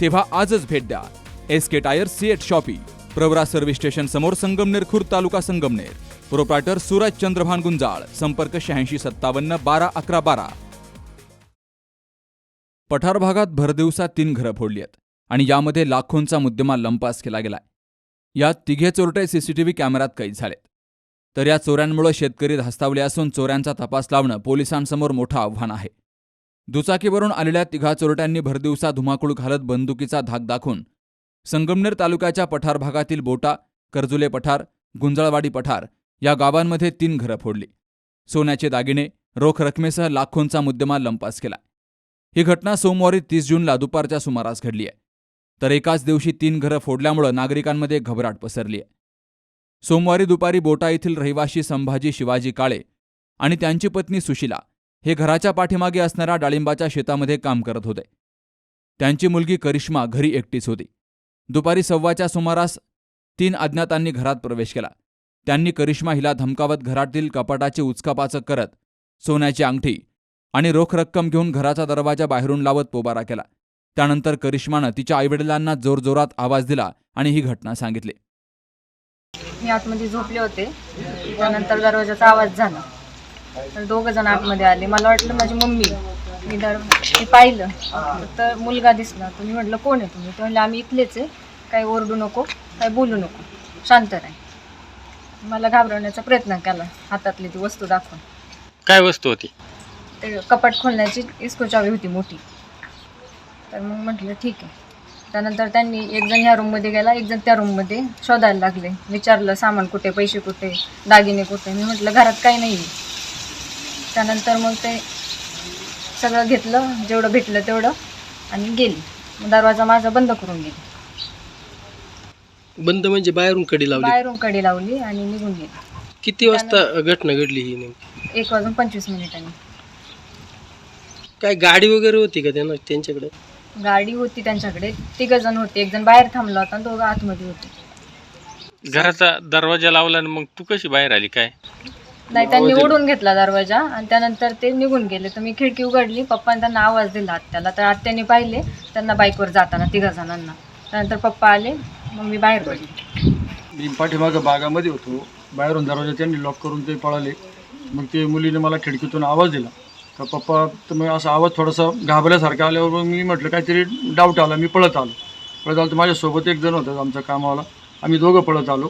तेव्हा आजच भेट द्या. S K tyre CEAT shoppe Pravara service station समोर संगमनेर खुर्द तालुका संगमनेर. प्रोप्रायटर सूरज चंद्रभान गुंजाळ संपर्क शहाऐंशी सत्तावन्न बारा अकरा बारा. पठार भागात भरदिवसा तीन घरं फोडली आहेत आणि यामध्ये लाखोंचा मुद्देमाल लंपास केला गेलाय. यात तिघे चोरटे सीसीटीव्ही कॅमेऱ्यात कैद झालेत. तर या चोऱ्यांमुळे शेतकरी धास्तावले असून चोऱ्यांचा तपास लावणं पोलिसांसमोर मोठं आव्हान आहे. दुचाकीवरून आलेल्या तिघा चोरट्यांनी भरदिवसा धुमाकूळ घालत बंदुकीचा धाक दाखवून संगमनेर तालुक्याच्या पठार भागातील बोटा कर्जुले पठार गुंजळवाडी पठार या गावांमध्ये तीन घरं फोडली. सोन्याचे दागिने रोख रकमेसह लाखोंचा मुद्देमाल लंपास केला. ही घटना सोमवारी तीस जूनला दुपारच्या सुमारास घडली आहे तर एकाच दिवशी तीन घरं फोडल्यामुळं नागरिकांमध्ये घबराट पसरली आहे सोमवारी दुपारी बोटा येथील रहिवाशी संभाजी शिवाजी काळे आणि त्यांची पत्नी सुशिला हे घराच्या पाठीमागे असणाऱ्या डाळिंबाच्या शेतामध्ये काम करत होते. त्यांची मुलगी करिश्मा घरी एकटीच होती. दुपारी सव्वाच्या सुमारास तीन अज्ञातांनी घरात प्रवेश केला. त्यांनी करिश्मा हिला धमकावत घरातील कपाटाची उचकापाचक करत सोन्याची अंगठी आणि रोख रक्कम घेऊन घराचा दरवाजा बाहेरून लावत पोबारा केला. त्यानंतर करिश्मानं तिच्या आईवडिलांना जोरजोरात आवाज दिला आणि ही घटना सांगितली. मी आतमध्ये झोपले होते. त्यानंतर दरवाजाचा आवाज झाला. दोघं जण आतमध्ये आले. मला वाटलं माझी मम्मी. मी दर मी पाहिलं. तर मुलगा दिसला. तर मी म्हटलं कोण आहे तुम्ही? ते म्हणले आम्ही इथलेच आहे. काही ओरडू नको काही बोलू नको. शांत राह. मला घाबरवण्याचा प्रयत्न केला. हातातली ती वस्तू दाखवून. काय वस्तू होती? ते कपाट खोलण्याची इस्को चावी होती मोठी. तर मग म्हटलं ठीक आहे. त्यानंतर त्यांनी एक जण ह्या रूममध्ये गेला एक जण त्या रूममध्ये शोधायला लागले. विचारलं सामान कुठे? पैसे कुठे? दागिने कुठे? मी म्हटलं घरात काही नाही आहे. त्यानंतर मग ते सगळं घेतलं जेवढं भेटलं तेवढं आणि गेली. मग दरवाजा माझा बंद करून गेली. बंद म्हणजे बाहेरून कडी लावली? बाहेरून कडी लावली आणि निघून गेली. किती वाजता घटना घडली ही नेमकी? एक वाजून पंचवीस मिनिटांनी. काय गाडी वगैरे होती का त्यांना त्यांच्याकडे? गाडी होती त्यांच्याकडे. तिघ जण होते. एक जण बाहेर थांबला होता आणि दोघं आतमध्ये होते. घराचा दरवाजा लावला आणि मग तू कशी बाहेर आली? काय? नाही त्यांनी ओढून घेतला दरवाजा आणि त्यानंतर ते निघून गेले. तर मी खिडकी उघडली पप्पाने त्यांना आवाज दिला आत्याला. तर आत्याने पाहिले त्यांना बाईकवर जाताना तिघा जणांना. त्यानंतर पप्पा आले मग मी बाहेर पडली. मी पाठीमागं बागामध्ये होतो. बाहेरून दरवाजा त्यांनी लॉक करून ते पळाले. मग ते मुलीने मला खिडकीतून आवाज दिला. का पप्पा तर मग असा आवाज थोडासा घाबरल्यासारखा आल्यावर मग मी म्हटलं काहीतरी डाऊट आला. मी पळत आलो. पळत आलो तर माझ्यासोबत एक जण होता आमचा कामावाला. आम्ही दोघं पळत आलो.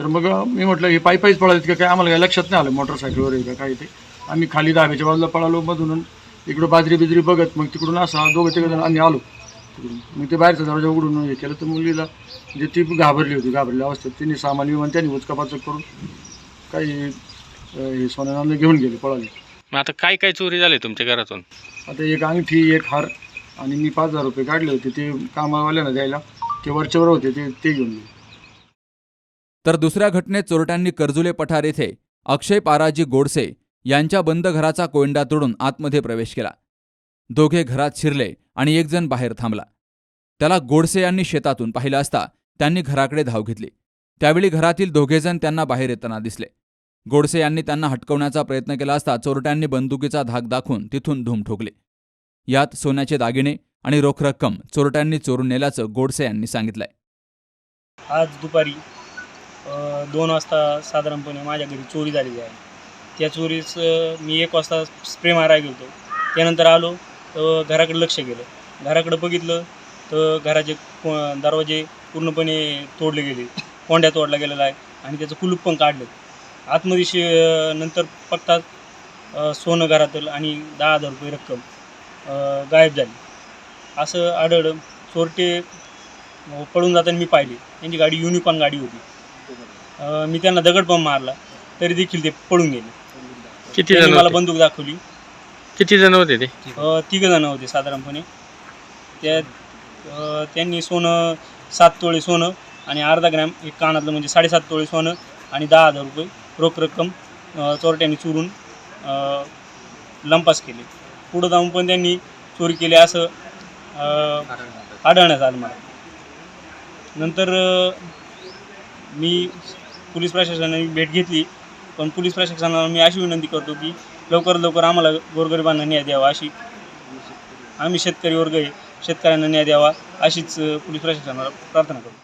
तर मग मी म्हटलं हे पायी पायीच पळाले का काय? आम्हाला काही लक्षात नाही आलं मोटरसायकलवर का काही ते. आम्ही खाली दाब्याच्या बाजूला पळालो मधून इकडं बाजरी बिजरी बघत मग तिकडून असं दोघं तिघं जण आम्ही आलो. मग ते बाहेरचा दरवाजा उघडून हे केलं तर मुलीला म्हणजे ती घाबरली होती घाबरली अवस्थेत तिने सामान विमान त्यांनी उचकापाचक करून काही हे सोन्यानांना घेऊन गेले पळाले. मग आता काय काय चोरी झाली तुमच्या घरातून? आता एक अंगठी एक हार आणि मी पाच हजार रुपये काढले होते ते कामावाल्यांना द्यायला. ते वरच्यावर होते ते ते घेऊन गेले. तर दुसऱ्या घटनेत चोरट्यांनी कर्जुले पठार येथे अक्षय पाराजी गोडसे यांच्या बंद घराचा कोयंडा तोडून आतमध्ये प्रवेश केला. दोघे घरात शिरले आणि एक जण बाहेर थांबला. त्याला गोडसे यांनी शेतातून पाहिलं असता त्यांनी घराकडे धाव घेतली. त्यावेळी घरातील दोघेजण त्यांना बाहेर येताना दिसले. गोडसे यांनी त्यांना हटकवण्याचा प्रयत्न केला असता चोरट्यांनी बंदुकीचा धाक दाखवून तिथून धूम ठोकले. यात सोन्याचे दागिने आणि रोख रक्कम चोरट्यांनी चोरून नेल्याचं गोडसे यांनी सांगितलंय. आज दुपारी दोन वाजता साधारणपणे माझ्या घरी चोरी झालेली आहे. त्या चोरीस मी एक वाजता स्प्रे मारायला गेलो होतो. त्यानंतर आलो तर घराकडे लक्ष गेलं घराकडे बघितलं तर घराचे दरवाजे पूर्णपणे तोडले गेले. कोंड्या तोडला गेलेला आहे आणि त्याचं कुलूप पण काढलं. आतमध्ये नंतर पत्ता सोनं घरातील आणि दहा हजार रुपये रक्कम गायब झाली. असं आढळलं चोरटे पळून जाताना मी पाहिले. त्यांची गाडी युनिकॉन गाडी होती. अ, मी त्यांना दगड पण मारला. तरी देखील ते पळून गेले. किती त्यांनी जण मला होते? बंदूक दाखवली. किती जण होते ते? तिघ जण होते साधारणपणे. त्या अ, त्यांनी सोनं सात तोळे सोनं आणि अर्धा ग्रॅम एक कानातलं म्हणजे साडेसात तोळे सोनं आणि दहा हजार रुपये रोख रक्कम अ, चोरट्यांनी चोरून अ, लंपास केले. पुढं जाऊन पण त्यांनी चोरी केली असं अ, आढळण्यात आलं मला. नंतर अ, मी पोलीस प्रशासनाने भेट घेतली. पण पोलीस प्रशासनाला मी अशी विनंती करतो की लवकर लवकर आम्हाला गोरगरिबांना न्याय द्यावा अशी आम्ही शेतकरी वर्ग आहे शेतकऱ्यांना न्याय द्यावा अशीच पोलीस प्रशासनाला प्रार्थना करतो.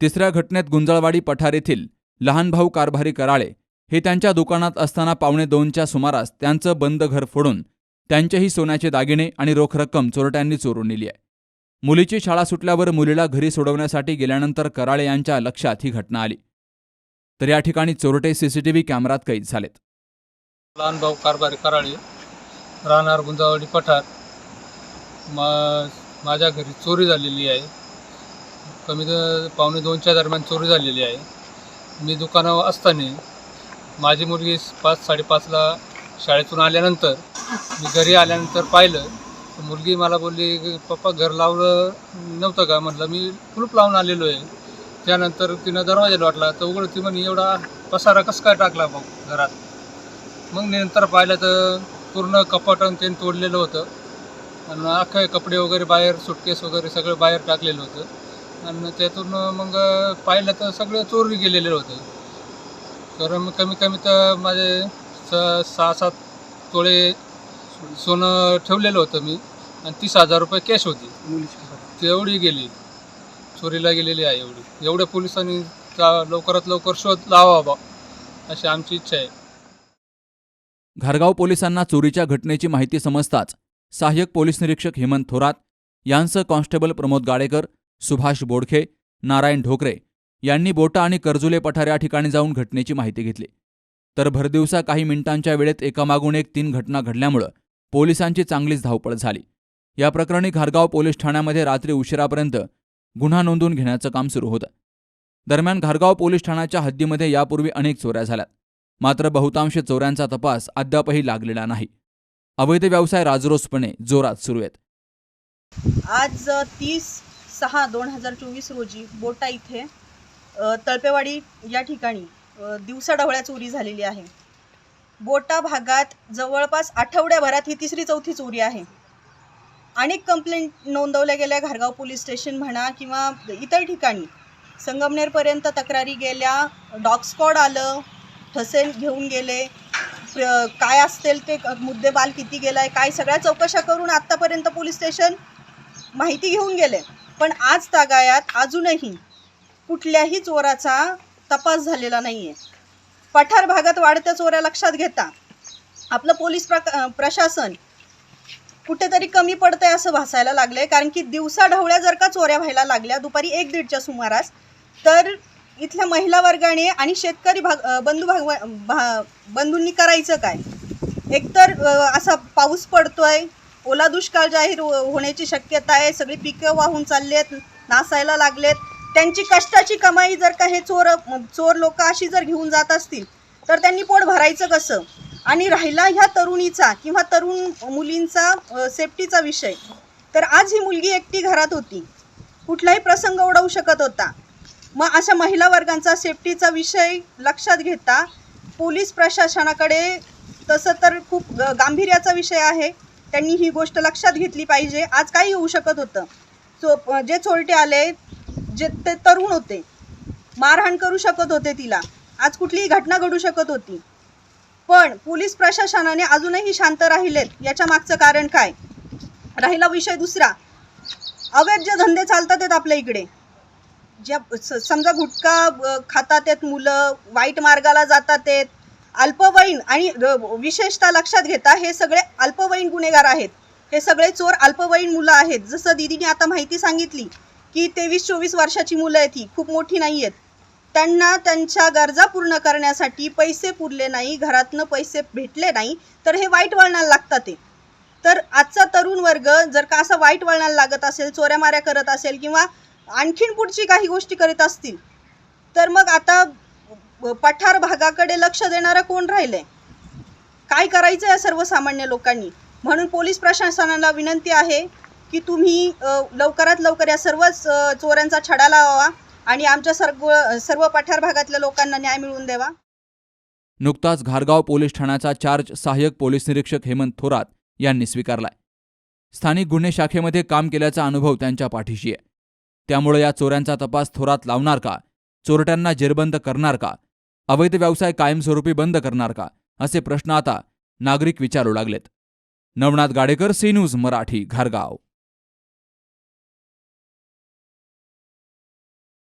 तिसऱ्या घटनेत गुंजळवाडी पठार येथील लहान भाऊ कारभारी कराळे हे त्यांच्या दुकानात असताना पावणे दोनच्या सुमारास त्यांचं बंद घर फोडून त्यांचेही सोन्याचे दागिने आणि रोख रक्कम चोरट्यांनी चोरून नेली आहे. मुलीची शाळा सुटल्यावर मुलीला घरी सोडवण्यासाठी गेल्यानंतर कराळे यांच्या लक्षात ही घटना आली. तर या ठिकाणी चोरटे सीसीटीव्ही कॅमेरात कैद झालेत. लहान भाऊ कारभारी कराळी राहणार गुंजावडी पठार. मा माझ्या घरी चोरी झालेली आहे. कमी पावणे दोनच्या दरम्यान चोरी झालेली आहे. मी दुकानावर असताना माझी मुलगी पाच साडेपाचला शाळेतून आल्यानंतर मी घरी आल्यानंतर पाहिलं. तर मुलगी मला बोलली की पप्पा घर लावलं नव्हतं का? म्हटलं मी कुलूप लावून आलेलो आहे. त्यानंतर तिनं दरवाजा लोटला तर उघड ती म्हणे एवढा पसारा कसं काय टाकला मग घरात? मग नंतर पाहिलं तर पूर्ण कपाट आणि ते तोडलेलं होतं. आणि अख्खे कपडे वगैरे बाहेर सुटकेस वगैरे सगळं बाहेर टाकलेलं होतं. आणि त्यातून मग पाहिलं तर सगळं चोरी गेलेलं होतं. तर मग कमी कमी तर माझे स सहा सात तोळे सोनं ठेवलेलं होतं मी. आणि तीस हजार रुपये कॅश होती. तेवढी गेली. चोरीला गेलेली आहे एवढी. एवढ्या पोलिसांनी लवकरात लवकर शोध लावावा अशी आमची इच्छा आहे. घारगाव पोलिसांना चोरीच्या घटनेची माहिती समजताच सहाय्यक पोलीस निरीक्षक हेमंत थोरात यांसह कॉन्स्टेबल प्रमोद गाडेकर सुभाष बोडखे नारायण ढोकरे यांनी बोटा आणि कर्जुले पठार या ठिकाणी जाऊन घटनेची माहिती घेतली. तर भरदिवसा काही मिनिटांच्या वेळेत एकामागून एक तीन घटना घडल्यामुळं पोलिसांची चांगलीच धावपळ झाली. या प्रकरणी घारगाव पोलीस ठाण्यामध्ये रात्री उशिरापर्यंत गुन्हा नोंदवून घेण्याचं काम सुरू होतं. दरम्यान घारगाव पोलीस ठाण्याच्या हद्दीमध्ये यापूर्वी अनेक चोऱ्या झाल्यात. मात्र बहुतांश चोऱ्यांचा तपास अद्यापही लागलेला नाही. अवैध व्यवसाय राजरोसपणे जोरात सुरू आहेत. आज तीस सहा दोन हजार चोवीस रोजी बोटा इथे तळपेवाडी या ठिकाणी अ, दिवसाढवळ्या चोरी झालेली आहे. बोटा भागात जवळपास आठवड्याभरात ही तिसरी चौथी चोरी आहे. अनेक कंप्लेंट नोंदवल्या गेल्या. घारगाव पोलीस स्टेशन म्हणा किंवा इतर ठिकाणी. संगमनेरपर्यंत तक्रारी गेल्या. डॉग स्क्वॉड आलं. ठसे घेऊन गेले. काय असतील ते मुद्देबाल किती किती गेलाय काय सगळ्या चौकशा करून आत्तापर्यंत पोलीस स्टेशन माहिती घेऊन गेले. पण आज तागायात अजूनही कुठल्याही चोराचा तपास झालेला नाही आहे पठार भागात वाढत्या चोऱ्या लक्षात घेता. आपलं पोलीस प्रक प्रशासन कुठेतरी कमी पडतंय असं भासायला लागलंय. कारण की दिवसा ढवळ्या जर का चोऱ्या व्हायला लागल्या दुपारी एक दीडच्या सुमारास तर इथल्या महिला वर्गाने आणि शेतकरी भाग बंधू भाग भा बंधूंनी करायचं काय? एकतर असा पाऊस पडतोय ओला दुष्काळ जाहीर हो- होण्याची शक्यता आहे सगळी पिकं वाहून चाललेत नासायला लागलेत त्यांची कष्टाची कमाई जर का हे चोर चोर लोक अशी जर घेऊन जात असतील तर त्यांनी पोट भरायचं कसं? आणि राहिला ह्या तरुणीचा किंवा तरुण मुलींचा सेफ्टीचा विषय. तर आज ही मुलगी एकटी घरात होती. कुठलाही प्रसंग ओढवू शकत होता. मग अशा महिला वर्गांचा सेफ्टीचा विषय लक्षात घेता पोलीस प्रशासनाकडे तसं तर खूप ग- गांभीर्याचा विषय आहे. त्यांनी ही गोष्ट लक्षात घेतली पाहिजे. आज काही होऊ शकत होतं. चो जे चोरटे आले जे ते तरुण होते मारहाण करू शकत होते तिला. आज कुठलीही घटना घडू शकत होती. पण पोलीस प्रशासनाने अजूनही शांत राहिलेत. याच्या मागचं कारण काय? राहिला विषय दुसरा. अवैध जे धंदे चालतात आहेत आपल्या इकडे ज्या स- समजा गुटखा खातात आहेत मुलं वाईट मार्गाला जातात आहेत अल्पवयीन आणि विशेषतः लक्षात घेता हे सगळे अल्पवयीन गुन्हेगार आहेत. हे सगळे चोर अल्पवयीन मुलं आहेत. जसं दिदीने आता माहिती सांगितली की तेवीस चोवीस वर्षाची मुलं आहेत ही खूप मोठी नाही आहेत त्यांना त्यांच्या गरजा पूर्ण करण्यासाठी पैसे पुरले नाही घरातनं पैसे भेटले नाही तर हे वाईट वळणाला लागतात ते. तर आजचा तरुण वर्ग जर का असा वाईट वळणाला लागत असेल चोऱ्या माऱ्या करत असेल किंवा आणखीन पुढची काही गोष्टी करीत असतील तर मग आता पठार भागाकडे लक्ष देणारं कोण राहिलंय? काय करायचं आहे सर्वसामान्य लोकांनी? म्हणून पोलीस प्रशासनाला विनंती आहे की तुम्ही लवकरात लवकर या सर्वच चोऱ्यांचा छडा लावावा. आणि आमच्या सर्व सर्व पठार भागातल्या लोकांना न्याय मिळवून द्यावा. नुकताच घारगाव पोलीस ठाण्याचा चार्ज सहाय्यक पोलीस निरीक्षक हेमंत थोरात यांनी स्वीकारलाय. स्थानिक गुन्हे शाखेमध्ये काम केल्याचा अनुभव त्यांच्या पाठीशी आहे. त्यामुळे या चोऱ्यांचा तपास थोरात लावणार का? चोरट्यांना जेरबंद करणार का? अवैध व्यवसाय कायमस्वरूपी बंद करणार का? असे प्रश्न आता नागरिक विचारू लागलेत. Navnath Gadekar C news Marathi घारगाव.